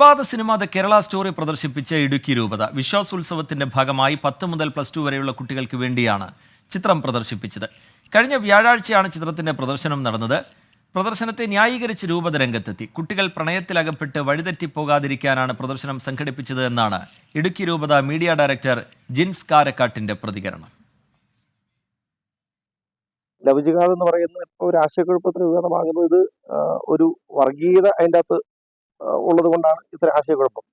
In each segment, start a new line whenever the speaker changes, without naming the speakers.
വിവാദ cinema the Kerala story പ്രദർശിപ്പിച്ച ഇടുക്കി രൂപത. വിശ്വാസോത്സവത്തിന്റെ ഭാഗമായി പത്ത് മുതൽ പ്ലസ് ടു വരെയുള്ള കുട്ടികൾക്ക് വേണ്ടിയാണ് ചിത്രം പ്രദർശിപ്പിച്ചത്. കഴിഞ്ഞ വ്യാഴാഴ്ചയാണ് ചിത്രത്തിന്റെ പ്രദർശനം നടന്നത്. പ്രദർശനത്തെ ന്യായീകരിച്ച് രൂപത രംഗത്തെത്തി. കുട്ടികൾ പ്രണയത്തിലകപ്പെട്ട് വഴിതെറ്റിപ്പോകാതിരിക്കാനാണ് പ്രദർശനം സംഘടിപ്പിച്ചത് എന്നാണ് ഇടുക്കി രൂപത മീഡിയ ഡയറക്ടർ ജിൻസ് കാരക്കാട്ടിന്റെ പ്രതികരണം.
ലവജികാതം എന്ന് പറയുന്ന ഇപ്പോൾ ഒരു ആശയക്കുഴപ്പത്തിന് വിവാദമാകുന്നത് ഇത് ഒരു വർഗീയത അതിന്റെ അകത്ത് ഉള്ളത് കൊണ്ടാണ് ഇത്തരം ആശയക്കുഴപ്പം.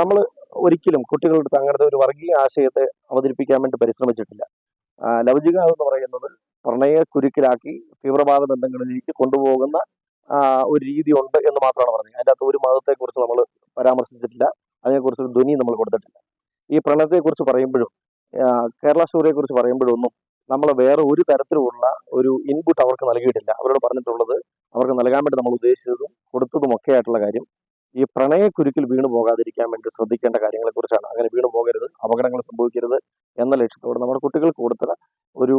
നമ്മൾ ഒരിക്കലും കുട്ടികളുടെ അടുത്ത് അങ്ങനത്തെ ഒരു വർഗീയ ആശയത്തെ അവതരിപ്പിക്കാൻ വേണ്ടി പരിശ്രമിച്ചിട്ടില്ല. ലൗചിക എന്ന് പറയുന്നത് പ്രണയ കുരുക്കിലാക്കി തീവ്രവാദ ബന്ധങ്ങളിലേക്ക് കൊണ്ടുപോകുന്ന ഒരു രീതി ഉണ്ട് എന്ന് മാത്രമാണ് പറഞ്ഞത്. അതിന്റെ അകത്ത് ഒരു മതത്തെക്കുറിച്ച് നമ്മൾ പരാമർശിച്ചിട്ടില്ല. അതിനെക്കുറിച്ച് ഒരു ധ്വനി നമ്മൾ കൊടുത്തിട്ടില്ല. ഈ പ്രണയത്തെക്കുറിച്ച് പറയുമ്പോഴും കേരള സ്റ്റോറിയെ കുറിച്ച് പറയുമ്പോഴൊന്നും നമ്മൾ വേറെ ഒരു തരത്തിലുള്ള ഒരു ഇൻപുട്ട് അവർക്ക് നൽകിയിട്ടില്ല. അവരോട് പറഞ്ഞിട്ടുള്ളത് അവർക്ക് നൽകാൻ വേണ്ടി നമ്മൾ ഉദ്ദേശിച്ചതും കൊടുത്തതും ഒക്കെ ആയിട്ടുള്ള കാര്യം. ഈ പ്രണയക്കുരുക്കിൽ വീണു പോകാതിരിക്കാൻ വേണ്ടി ശ്രദ്ധിക്കേണ്ട കാര്യങ്ങളെക്കുറിച്ചാണ്. അങ്ങനെ വീണു പോകരുത് അപകടങ്ങൾ സംഭവിക്കരുത് എന്ന ലക്ഷ്യത്തോടെ നമ്മുടെ കുട്ടികൾക്ക് കൊടുത്ത ഒരു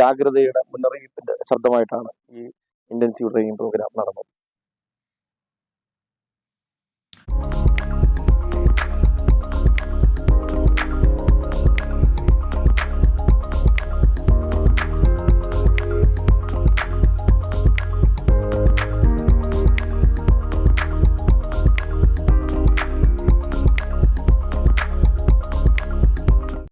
ജാഗ്രതയുടെ മുന്നറിയിപ്പിന്റെ ശബ്ദമായിട്ടാണ് ഈ ഇന്റൻസീവ് ട്രെയിനിങ് പ്രോഗ്രാം നടന്നത്.